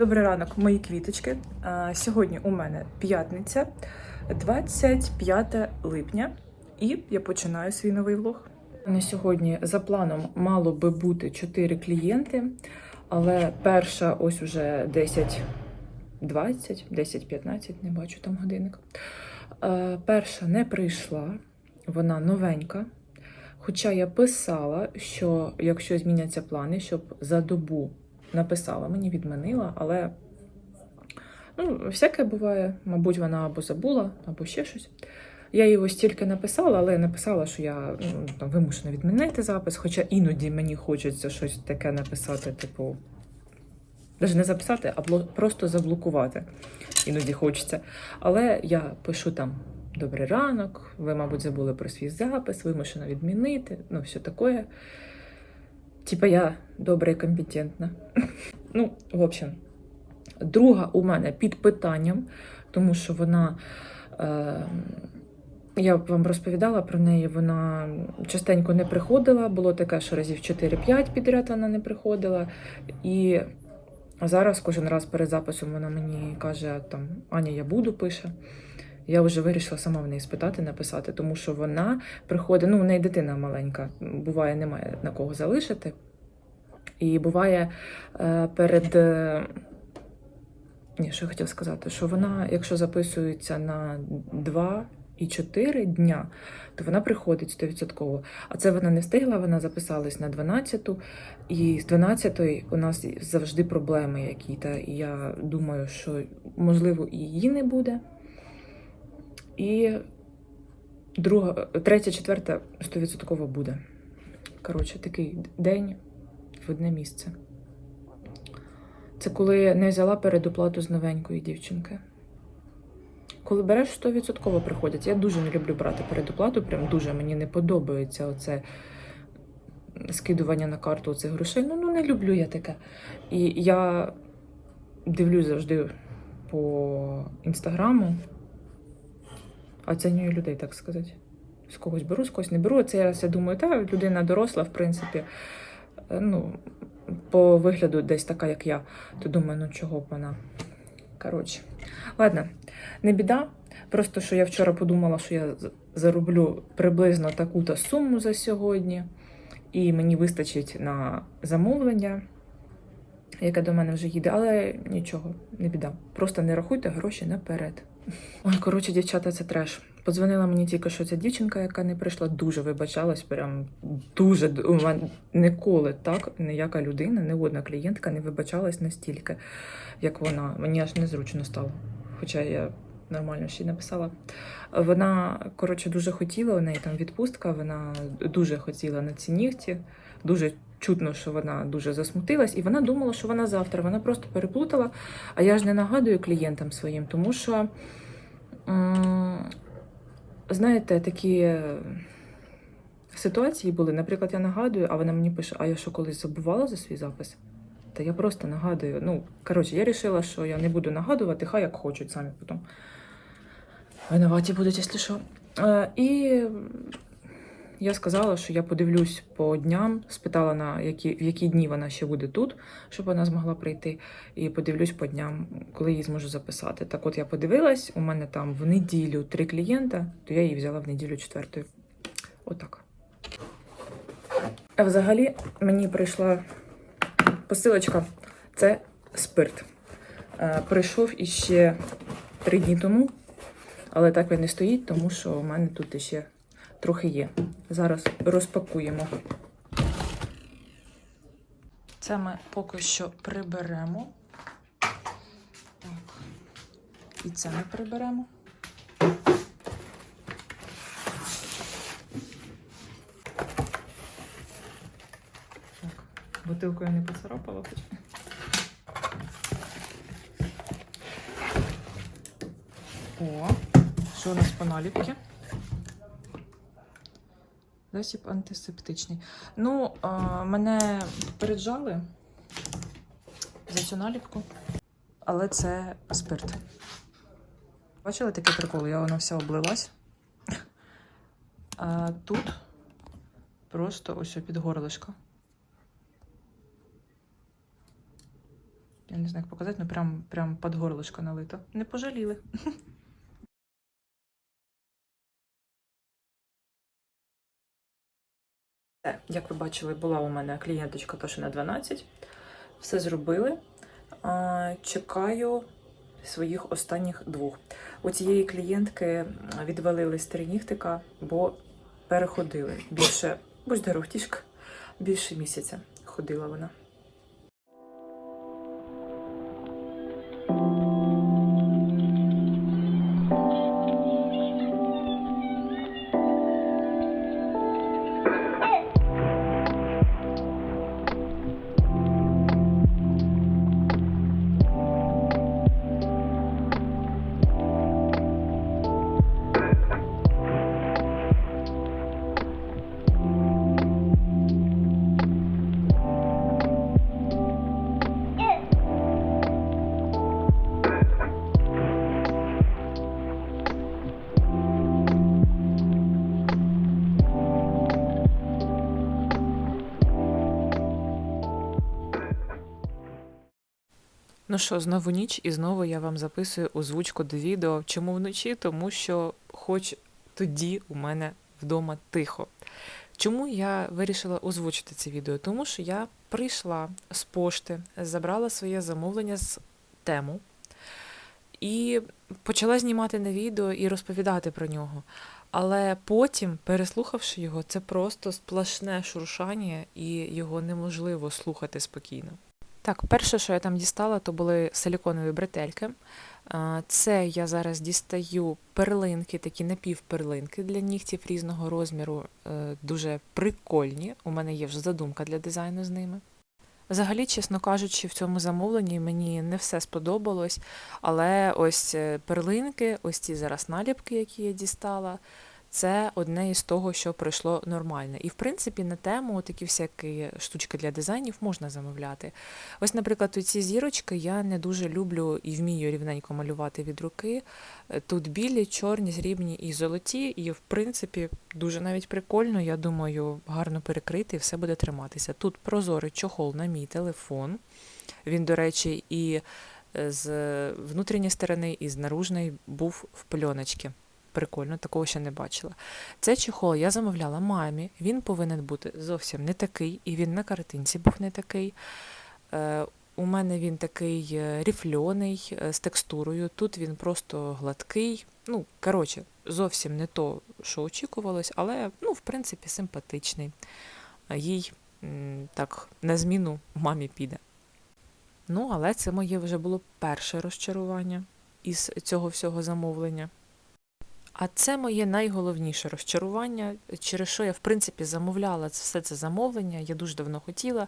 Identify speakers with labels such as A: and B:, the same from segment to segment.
A: Добрий ранок, мої квіточки. Сьогодні у мене п'ятниця, 25 липня, і я починаю свій новий влог. На сьогодні за планом мало би бути 4 клієнти, але перша ось уже 10 20, 10-15, не бачу там годинник. Перша не прийшла, вона новенька. Хоча я писала, що якщо зміняться плани, щоб за добу написала, мені відмінила, але ну, всяке буває. Мабуть, вона або забула, або ще щось. Я її ось тільки написала, але написала, що я ну, вимушена відмінити запис, хоча іноді мені хочеться щось таке написати, типу, навіть не записати, а просто заблокувати. Іноді хочеться. Але я пишу там добрий ранок, ви, мабуть, забули про свій запис, вимушена відмінити, ну, все таке. Типа я добра і компетентна. Ну, в общем, друга у мене під питанням, тому що вона. Е, я вам розповідала про неї, вона частенько не приходила. Було таке, що разів 4-5 підряд вона не приходила. І зараз, кожен раз перед записом, вона мені каже: там Аня, я буду пише. Я вже вирішила сама в неї спитати, написати, тому що вона приходить, ну, в неї дитина маленька, буває, немає на кого залишити. І буває е, перед. е, Ні, що я хотіла сказати, що вона, якщо записується на 2 і 4 дня, то вона приходить 100%. А це вона не встигла, вона записалась на 12 і з 12 у нас завжди проблеми які-то. І я думаю, що можливо і її не буде. І друга, третя, четверта 100% буде. Коротше, такий день в одне місце. Це коли не взяла передоплату з новенької дівчинки. Коли береш 100% приходять. Я дуже не люблю брати передоплату, прям дуже мені не подобається оце скидування на карту цих грошей. Ну, ну не люблю я таке. І я дивлюсь завжди по інстаграму, оцінюю людей, так сказати. З когось беру, з когось не беру. Цей раз я думаю, та людина доросла, в принципі, е, ну, по вигляду десь така, як я, то думаю, ну чого б вона. Коротше, ладно, не біда. Просто що я вчора подумала, що я зароблю приблизно таку-то суму за сьогодні, і мені вистачить на замовлення, яке до мене вже їде, але нічого, не біда. Просто не рахуйте гроші наперед. Ой, коротше, дівчата, це треш. Подзвонила мені тільки що ця дівчинка, яка не прийшла, дуже вибачалась, прям дуже у мене ніколи так ніяка людина, не одна клієнтка не вибачалась настільки, як вона. Мені аж незручно стало. Хоча я нормально ще й написала. Вона, коротше, дуже хотіла, у неї там відпустка, вона дуже хотіла на ці нігті, дуже чутно, що вона дуже засмутилась, і вона думала, що вона завтра. Вона просто переплутала. А я ж не нагадую клієнтам своїм, тому що, знаєте, такі ситуації були. Наприклад, я нагадую, а вона мені пише: А я що колись забувала за свій запис? Та я просто нагадую. Ну, коротше, я вирішила, що я не буду нагадувати, хай як хочуть самі потім. Винуваті будуть, якщо що. Е, і я сказала, що я подивлюсь по дням, спитала, на які, в які дні вона ще буде тут, щоб вона змогла прийти. І подивлюсь по дням, коли її зможу записати. Так от я подивилась, у мене там в неділю три клієнта, то я її взяла в неділю четвертою. Отак. А взагалі мені прийшла посилочка. Це спирт. Е, Прийшов іще три дні тому, але так він не стоїть, тому що у мене тут іще трохи є. Зараз розпакуємо. Це ми поки що приберемо. Так. І це ми приберемо. Так, бутилку я не поцарапала хоч. О, що у нас по наліпки? Засіб антисептичний. Ну, а, мене попереджали за цю наліпку, але це спирт. Бачили такий прикол? Я вона вся облилась. А тут просто ось під горлишко. Я не знаю, як показати, ну прям, прям під горлышко налито. Не пожаліли. Як ви бачили, була у мене клієнточка теж на 12. Все зробили. Чекаю своїх останніх двох. У цієї клієнтки відвалили стеренігтика, бо переходили більше, будь здоров, тішка, більше місяця ходила вона. Ну що, знову ніч, і знову я вам записую озвучку до відео. Чому вночі? Тому що хоч тоді у мене вдома тихо. Чому я вирішила озвучити це відео? Тому що я прийшла з пошти, забрала своє замовлення з тему і почала знімати на відео і розповідати про нього. Але потім, переслухавши його, це просто сплошне шуршання, і його неможливо слухати спокійно. Так, перше, що я там дістала, то були силіконові бретельки. Це я зараз дістаю перлинки, такі напівперлинки для нігтів різного розміру, е, дуже прикольні. У мене є вже задумка для дизайну з ними. Взагалі, чесно кажучи, в цьому замовленні мені не все сподобалось, але ось е, перлинки, ось ці зараз наліпки, які я дістала, це одне із того, що пройшло нормально. І в принципі на тему такі всякі штучки для дизайнів можна замовляти. Ось, наприклад, ці зірочки я не дуже люблю і вмію рівненько малювати від руки. Тут білі, чорні, срібні і золоті, і в принципі дуже навіть прикольно. Я думаю, гарно перекрити і все буде триматися. Тут прозорий чохол на мій телефон. Він, до речі, і е, з внутрішньої сторони, і з наружної був в пленочці. Прикольно, такого ще не бачила. Цей чехол я замовляла мамі. Він повинен бути зовсім не такий, і він на картинці був не такий. Е, у мене він такий е, ріфльоний е, з текстурою. Тут він просто гладкий. Ну, коротше, зовсім не то, що очікувалось, але, ну, в принципі, симпатичний. Їй так на зміну мамі піде. Ну, але це моє вже було перше розчарування із цього всього замовлення. А це моє найголовніше розчарування, через що я, в принципі, замовляла все це замовлення, я дуже давно хотіла.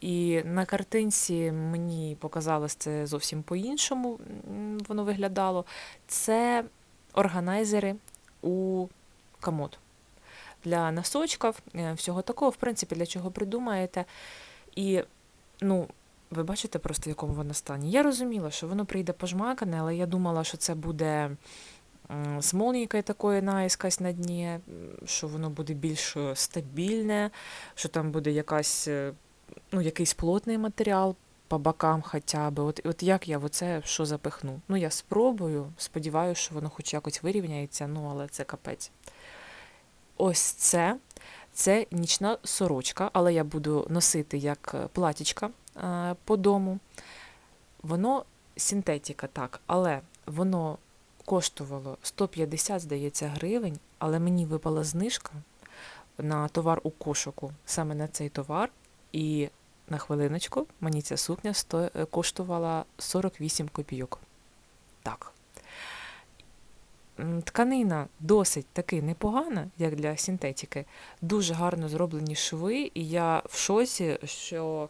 A: І на картинці мені показалось це зовсім по-іншому воно виглядало. Це органайзери у комод. Для носочків, е, всього такого, в принципі, для чого придумаєте. І, ну, ви бачите просто, в якому воно стані. Я розуміла, що воно прийде пожмакане, але я думала, що це буде з молнійкою такою наїскась на дні, що воно буде більш е, стабільне, що там буде якась, е, ну, якийсь плотний матеріал по бокам хоча б. От, от як я в оце що запихну? Ну, я спробую, сподіваюся, що воно хоч якось вирівняється, ну, але це капець. Ось це. Це нічна сорочка, але я буду носити як е, платічка по дому. Воно синтетика, так, але воно коштувало 150, здається, гривень, але мені випала знижка на товар у кошику, саме на цей товар. І на хвилиночку мені ця сукня сто... е, коштувала 48 копійок. Так. Тканина досить таки непогана, як для синтетики. Дуже гарно зроблені шви, і я в шоці, що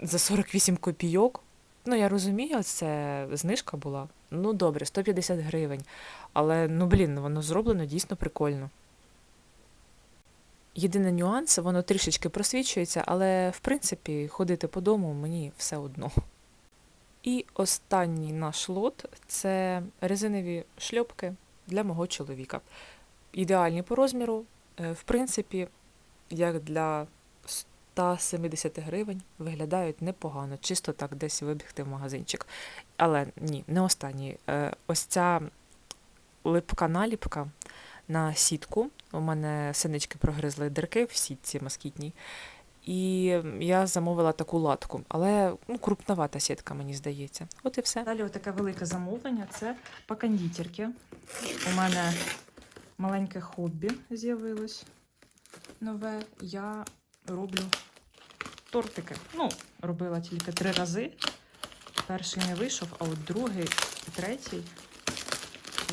A: за 48 копійок. Ну, я розумію, це знижка була. Ну, добре, 150 гривень. Але, ну, блін, воно зроблено дійсно прикольно. Єдиний нюанс, воно трішечки просвічується, але в принципі ходити по дому мені все одно. І останній наш лот це резинові шльопки для мого чоловіка. Ідеальні по розміру, е, в принципі, як для 170 гривень виглядають непогано, чисто так десь вибігти в магазинчик. Але ні, не останній. Е, Ось ця липка наліпка на сітку. У мене синички прогризли дирки в сітці москітній. І я замовила таку латку, але ну, крупновата сітка, мені здається. От і все. Далі таке велике замовлення це по кондитерки. У мене маленьке хобі з'явилось нове. Я роблю тортики. Ну, робила тільки три рази. Перший не вийшов, а от другий і третій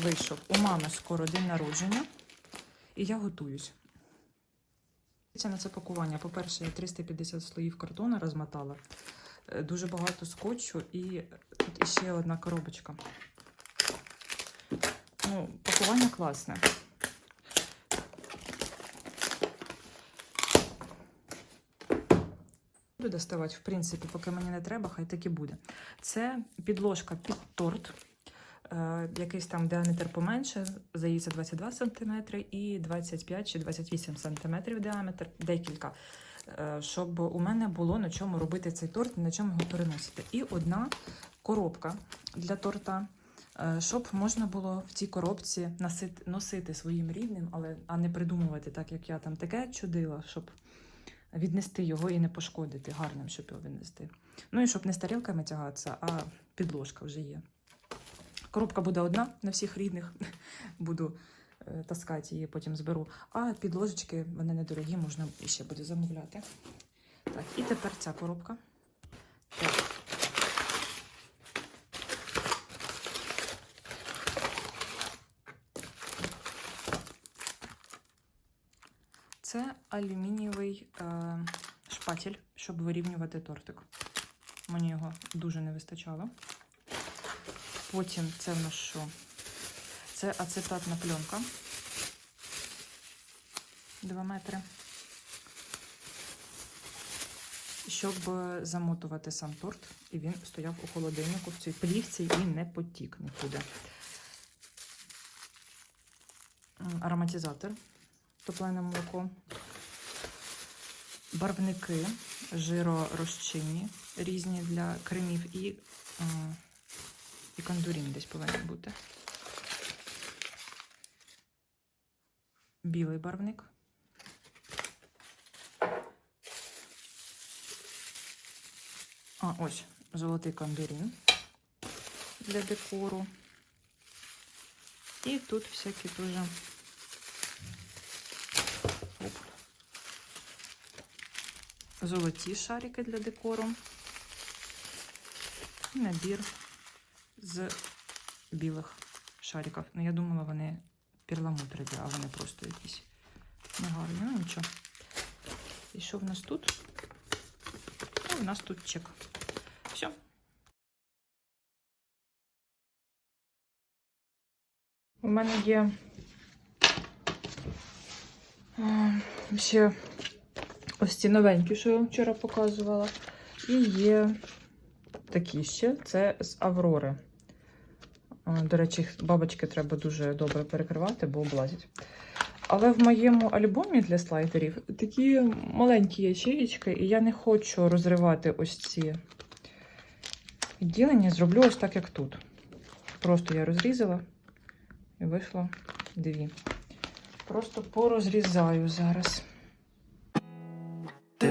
A: вийшов. У мами скоро день народження, і я готуюсь. На це пакування. По-перше, я 350 слоїв картону розмотала, е, дуже багато скотчу і тут іще одна коробочка. Ну, пакування класне. Буду доставати, в принципі, поки мені не треба, хай так і буде. Це підложка під торт. Е, якийсь там діаметр поменше, здається, 22 см і 25 чи 28 см діаметр, декілька. Е, щоб у мене було на чому робити цей торт і на чому його переносити. І одна коробка для торта, е, щоб можна було в цій коробці носити, носити своїм рідним, але а не придумувати так, як я там таке чудила, щоб віднести його і не пошкодити гарним, щоб його віднести. Ну і щоб не з тарілками тягатися, а підложка вже є. Коробка буде одна на всіх рідних. Буду е, таскати її, потім зберу. А підложечки, вони недорогі, можна ще буде замовляти. Так, і тепер ця коробка. Так. Це алюмінієвий е, шпатель, щоб вирівнювати тортик. Мені його дуже не вистачало. Потім це в нас що? Це ацетатна пленка. 2 метри. Щоб замотувати сам торт, і він стояв у холодильнику в цій плівці і не потік нікуди. Ароматизатор, топлене молоко, барвники жиророзчинні, різні для кремів і і кондурін десь повинен бути. Білий барвник. А, ось золотий кондурін для декору. І тут всякі дуже золоті шарики для декору. І набір з білих шариків. Ну, я думала, вони перламутрові, а вони просто якісь негарні. Ну, нічого. І що в нас тут? Ну, у нас тут чек. Все. У мене є а, ще ось ці новенькі, що я вам вчора показувала. І є такі ще це з Аврори. До речі, бабочки треба дуже добре перекривати, бо облазять. Але в моєму альбомі для слайдерів такі маленькі ячеїчки, і я не хочу розривати ось ці відділення. Зроблю ось так, як тут. Просто я розрізала і вийшло дві. Просто порозрізаю зараз.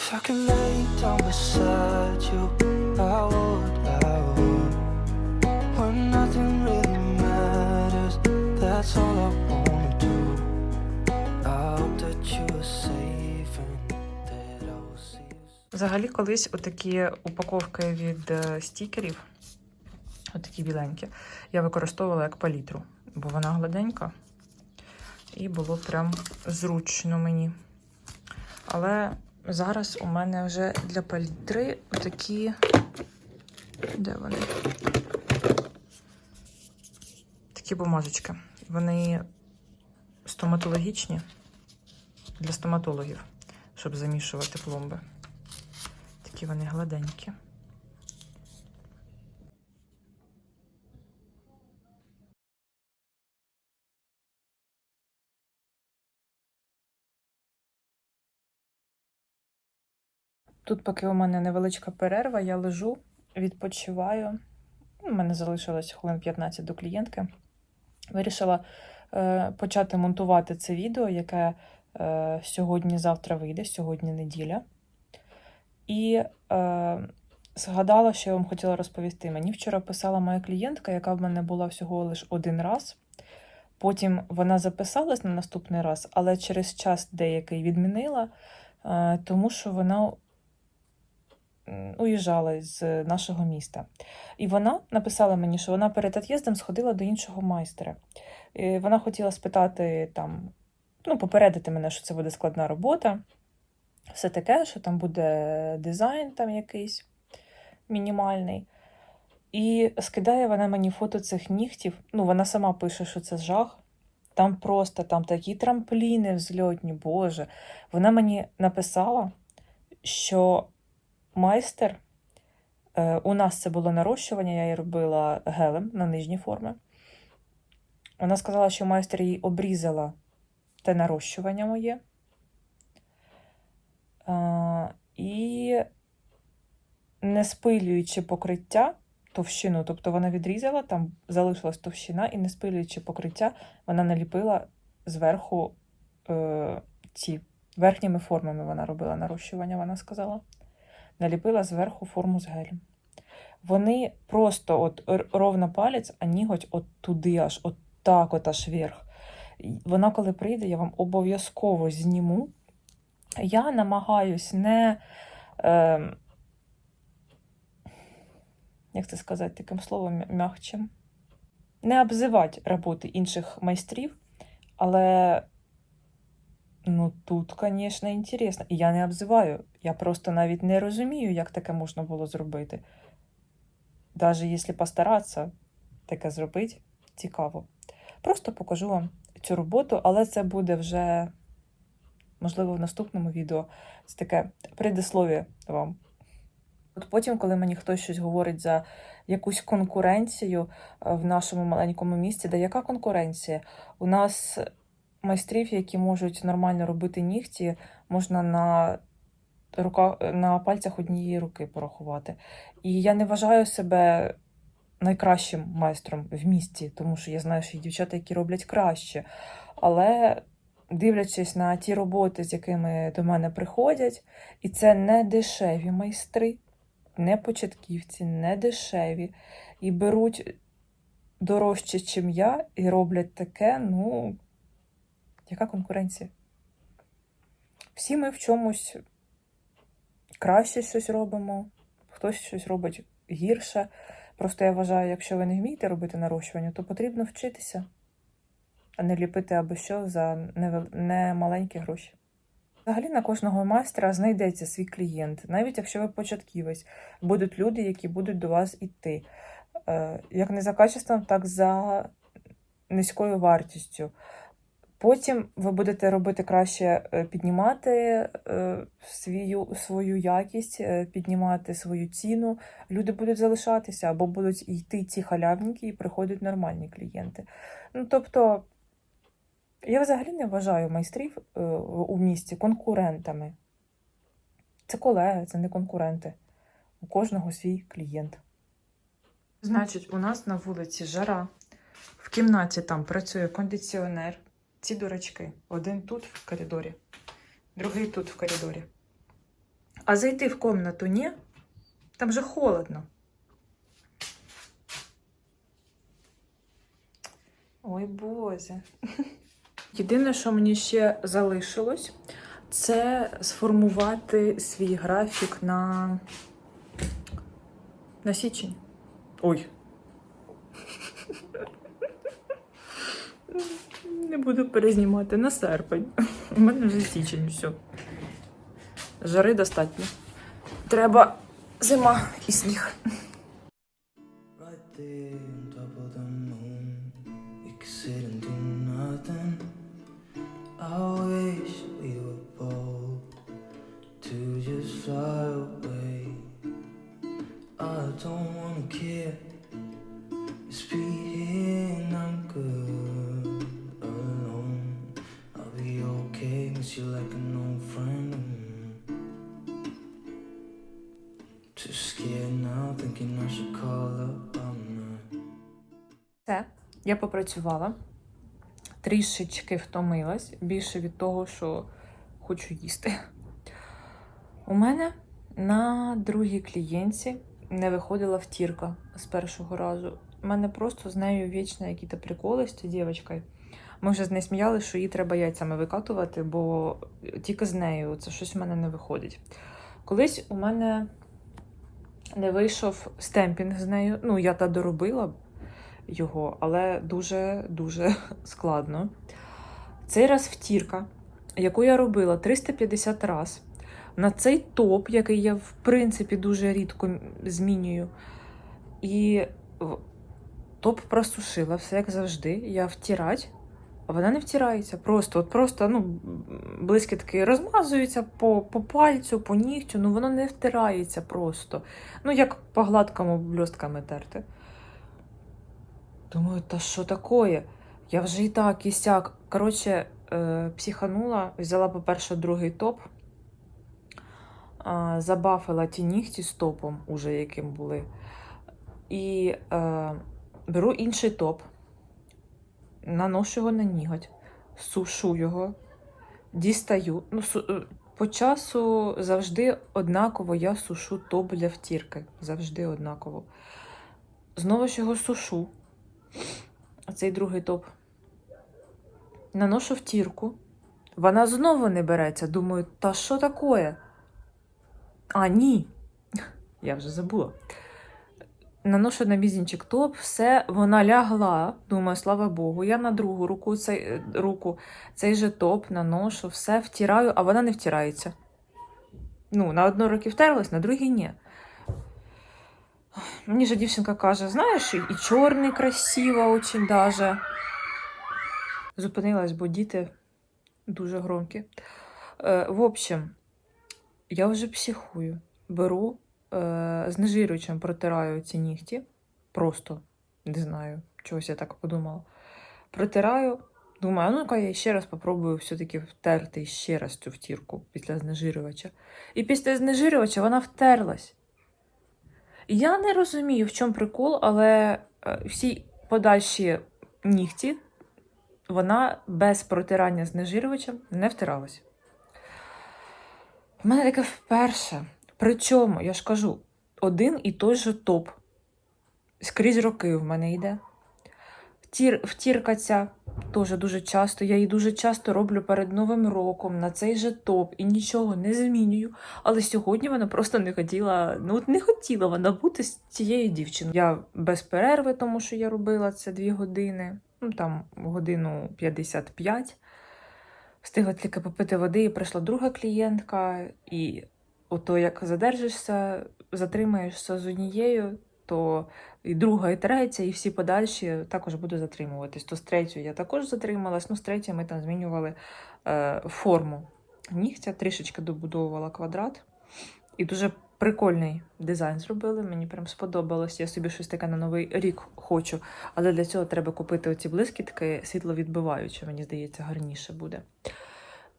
B: If I could lay down beside you, I would, I would. When nothing really matters, that's all I wanna do. I hope that you safe and that I see you.
A: Взагалі, колись отакі упаковки від е, стікерів, отакі біленькі, я використовувала як палітру, бо вона гладенька і було прям зручно мені. Але зараз у мене вже для палітри отакі. Де вони? Такі бумажечки. Вони стоматологічні для стоматологів, щоб замішувати пломби. Такі вони гладенькі. Тут, поки у мене невеличка перерва, я лежу, відпочиваю. У мене залишилось хвилин 15 до клієнтки. Вирішила е, почати монтувати це відео, яке е, сьогодні-завтра вийде, сьогодні неділя. І е, згадала, що я вам хотіла розповісти. Мені вчора писала моя клієнтка, яка в мене була всього лише один раз. Потім вона записалась на наступний раз, але через час деякий відмінила, е, тому що вона уїжджала з нашого міста. І вона написала мені, що вона перед від'їздом сходила до іншого майстера. І вона хотіла спитати там, ну, попередити мене, що це буде складна робота. Все таке, що там буде дизайн там якийсь мінімальний. І скидає вона мені фото цих нігтів. Ну, вона сама пише, що це жах. Там просто там такі трампліни взльотні, Боже. Вона мені написала, що майстер, е, у нас це було нарощування, я її робила гелем на нижні форми. Вона сказала, що майстер їй обрізала те нарощування моє. І не спилюючи покриття, товщину, тобто вона відрізала, там залишилась товщина, і не спилюючи покриття, вона наліпила зверху е, ці верхніми формами вона робила нарощування, вона сказала. Наліпила зверху форму з гелем. Вони просто от ровно палець, а ніготь от туди, аж от так, от аж вверх. Вона, коли прийде, я вам обов'язково зніму. Я намагаюсь не. Е, як це сказати таким словом м'я- м'ягчим? Не обзивати роботи інших майстрів, але ну тут, звісно, інтересно. І я не обзиваю. Я просто навіть не розумію, як таке можна було зробити. Навіть якщо постаратися таке зробити, цікаво. Просто покажу вам цю роботу, але це буде вже, можливо, в наступному відео. Це таке предислов'я вам. От потім, коли мені хтось щось говорить за якусь конкуренцію е, в нашому маленькому місті, да яка конкуренція? У нас майстрів, які можуть нормально робити нігті, можна на рука, на пальцях однієї руки порахувати. І я не вважаю себе найкращим майстром в місті, тому що я знаю, що є дівчата, які роблять краще. Але дивлячись на ті роботи, з якими до мене приходять, і це не дешеві майстри, не початківці, не дешеві, і беруть дорожче, чим я, і роблять таке, ну, яка конкуренція? Всі ми в чомусь краще щось робимо, хтось щось робить гірше. Просто я вважаю, якщо ви не вмієте робити нарощування, то потрібно вчитися, а не ліпити або що за немаленькі гроші. Взагалі на кожного майстра знайдеться свій клієнт, навіть якщо ви початківець, будуть люди, які будуть до вас іти. Е, Як не за качеством, так за низькою вартістю. Потім ви будете робити краще е, піднімати е, свою, свою якість, е, піднімати свою ціну. Люди будуть залишатися або будуть йти ці халявники і приходять нормальні клієнти. Ну, тобто, я взагалі не вважаю майстрів у місті конкурентами. Це колеги, це не конкуренти. У кожного свій клієнт. Значить, у нас на вулиці жара. В кімнаті там працює кондиціонер. Ці дурачки. Один тут в коридорі, другий тут в коридорі. А зайти в комнату ні? Там же холодно. Ой, Боже. Єдине, що мені ще залишилось, це сформувати свій графік на, на січень. Ой. Не буду перезнімати на серпень. У мене вже січень, все. Жари достатньо. Треба зима і сніг.
B: Right
A: я попрацювала, трішечки втомилась, більше від того, що хочу їсти. У мене на другій клієнтці не виходила втірка з першого разу. У мене просто з нею вічно якісь приколи з цією дівчинкою. Ми вже з нею сміялися, що її треба яйцями викатувати, бо тільки з нею це щось у мене не виходить. Колись у мене не вийшов стемпінг з нею. Ну, я та доробила його, але дуже-дуже складно. Цей раз втірка, яку я робила 350 раз. На цей топ, який я, в принципі, дуже рідко змінюю. І топ просушила, все як завжди. Я втирать, а вона не втирається. Просто, от просто, ну, блискітки розмазуються по, по пальцю, по нігтю, ну воно не втирається просто. Ну, як по гладкому блістками терти. Думаю, та що такое? Я вже і так, і сяк. Коротше, е, психанула, взяла, по-перше, другий топ, забафила ті нігті з топом, уже яким були. І е, беру інший топ, наношу його на ніготь, сушу його, дістаю. Ну, е, по часу завжди однаково я сушу топ для втірки. Завжди однаково. Знову ж його сушу. Цей другий топ. Наношу втірку. Вона знову не береться. Думаю, та що таке? А, ні. Я вже забула. Наношу на мізінчик топ, все, вона лягла. Думаю, слава Богу. Я на другу руку цей, е, руку цей же топ наношу, все втираю, а вона не втирається. Ну, на одну руки втерлась, на другій ні. Мені же дівчинка каже, знаєш, і чорний красиво очень даже. Зупинилась, бо діти дуже громкі. Е, в общем, я вже психую. Беру е, знежирюючим протираю ці нігті. Просто не знаю, чогось я так подумала. Протираю, думаю, ну-ка я ще раз попробую все-таки втерти ще раз цю втірку після знежирювача. І після знежирювача вона втерлась. Я не розумію, в чому прикол, але е, всі подальші нігті вона без протирання знежирювачем не втиралась. У мене таке вперше. Причому, я ж кажу, один і той же топ. Скрізь роки в мене йде. Втір, втірка ця теж дуже часто. Я її дуже часто роблю перед Новим роком на цей же топ і нічого не змінюю. Але сьогодні вона просто не хотіла, ну от не хотіла вона бути з цією дівчиною. Я без перерви, тому що я робила це дві години, ну там годину 55. Встигла тільки попити води, і прийшла друга клієнтка, і ото як задержишся, затримаєшся з однією, то і друга, і третя, і всі подальші також буду затримуватись. То з третьою я також затрималась, ну з третьою ми там змінювали е, форму нігтя, трішечки добудовувала квадрат. І дуже прикольний дизайн зробили. Мені прям сподобалось. Я собі щось таке на новий рік хочу. Але для цього треба купити оці блискітки світловідбиваючі, мені здається, гарніше буде.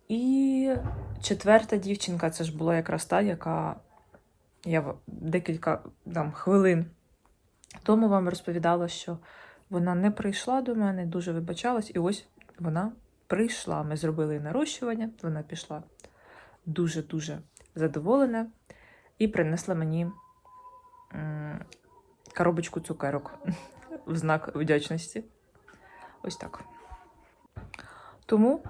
A: І четверта дівчинка, це ж була якраз та, яка я декілька там, хвилин тому вам розповідала, що вона не прийшла до мене, дуже вибачалась, і ось вона прийшла. Ми зробили нарощування, вона пішла дуже-дуже задоволена і принесла мені коробочку цукерок в знак вдячності. Ось так. Тому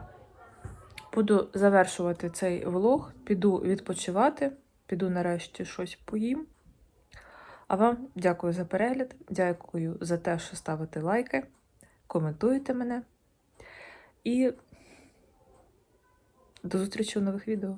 A: буду завершувати цей влог, піду відпочивати, піду нарешті щось поїм. А вам дякую за перегляд, дякую за те, що ставите лайки, коментуєте мене. І до зустрічі у нових відео.